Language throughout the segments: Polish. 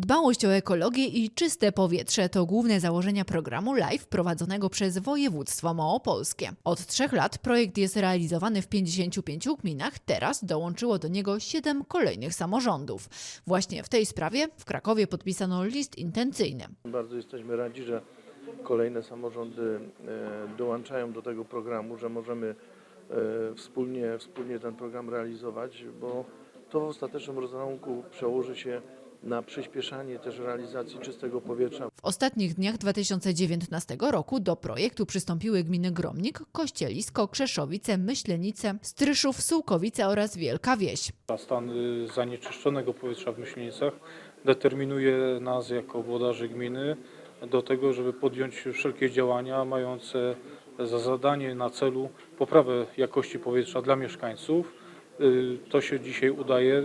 Dbałość o ekologię i czyste powietrze to główne założenia programu LIFE prowadzonego przez województwo małopolskie. Od trzech lat projekt jest realizowany w 55 gminach, teraz dołączyło do niego 7 kolejnych samorządów. Właśnie w tej sprawie w Krakowie podpisano list intencyjny. Bardzo jesteśmy radzi, że kolejne samorządy e, dołączają do tego programu, że możemy e, wspólnie, wspólnie ten program realizować, bo to w ostatecznym rozrachunku przełoży się na przyspieszanie też realizacji czystego powietrza W ostatnich dniach 2019 roku do projektu przystąpiły gminy Gromnik, Kościelisko, Krzeszowice, Myślenice, Stryszów, Sułkowice oraz Wielka Wieś. A Stan y, zanieczyszczonego powietrza w Myślenicach determinuje nas jako włodarzy gminy do tego, żeby podjąć wszelkie działania mające za zadanie na celu poprawę jakości powietrza dla mieszkańców. Y, To się dzisiaj udaje.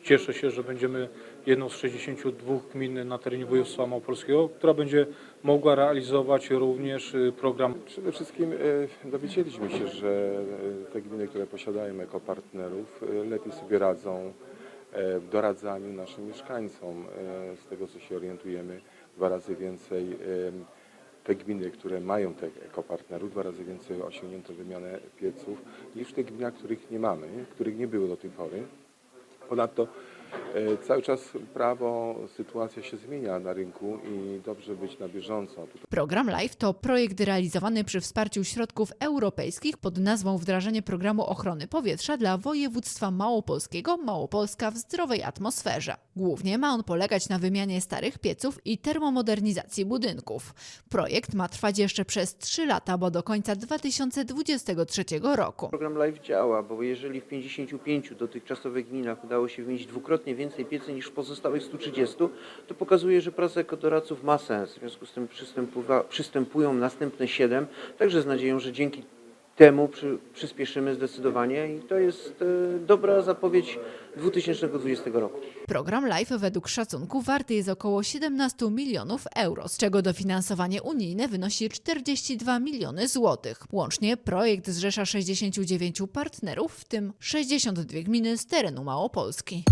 Y, Cieszę się, że będziemy jedną z 62 gmin na terenie województwa małopolskiego, która będzie mogła realizować również y, program Przede wszystkim e, dowiedzieliśmy się, że e, te gminy, które posiadają ekopartnerów, lepiej sobie radzą w doradzaniu naszym mieszkańcom. Z tego co się orientujemy, dwa razy więcej te gminy, które mają tych ekopartnerów, dwa razy więcej osiągnięto wymianę pieców niż tych gminach, których nie mamy, których nie było do tej pory. Ponadto. e, cały czas prawo, sytuacja się zmienia na rynku i dobrze być na bieżąco. Program LIFE to projekt realizowany przy wsparciu środków europejskich pod nazwą Wdrażanie Programu Ochrony Powietrza dla województwa małopolskiego Małopolska w zdrowej atmosferze. Głównie ma on polegać na wymianie starych pieców i termomodernizacji budynków. Projekt ma trwać jeszcze przez 3 lata, bo do końca 2023 roku. Program LIFE działa, bo jeżeli w 55 dotychczasowych gminach udało się wymienić dwukrotnie więcej piecy niż w pozostałych 130, to pokazuje, że praca ekodoradców ma sens. W związku z tym przystępują następne 7, także z nadzieją, że dzięki temu przy, przyspieszymy zdecydowanie i to jest e, dobra zapowiedź 2020 roku. Program LIFE według szacunku warty jest około 17 milionów euro, z czego dofinansowanie unijne wynosi 42 miliony złotych. Łącznie projekt zrzesza 69 partnerów, w tym 62 gminy z terenu Małopolski.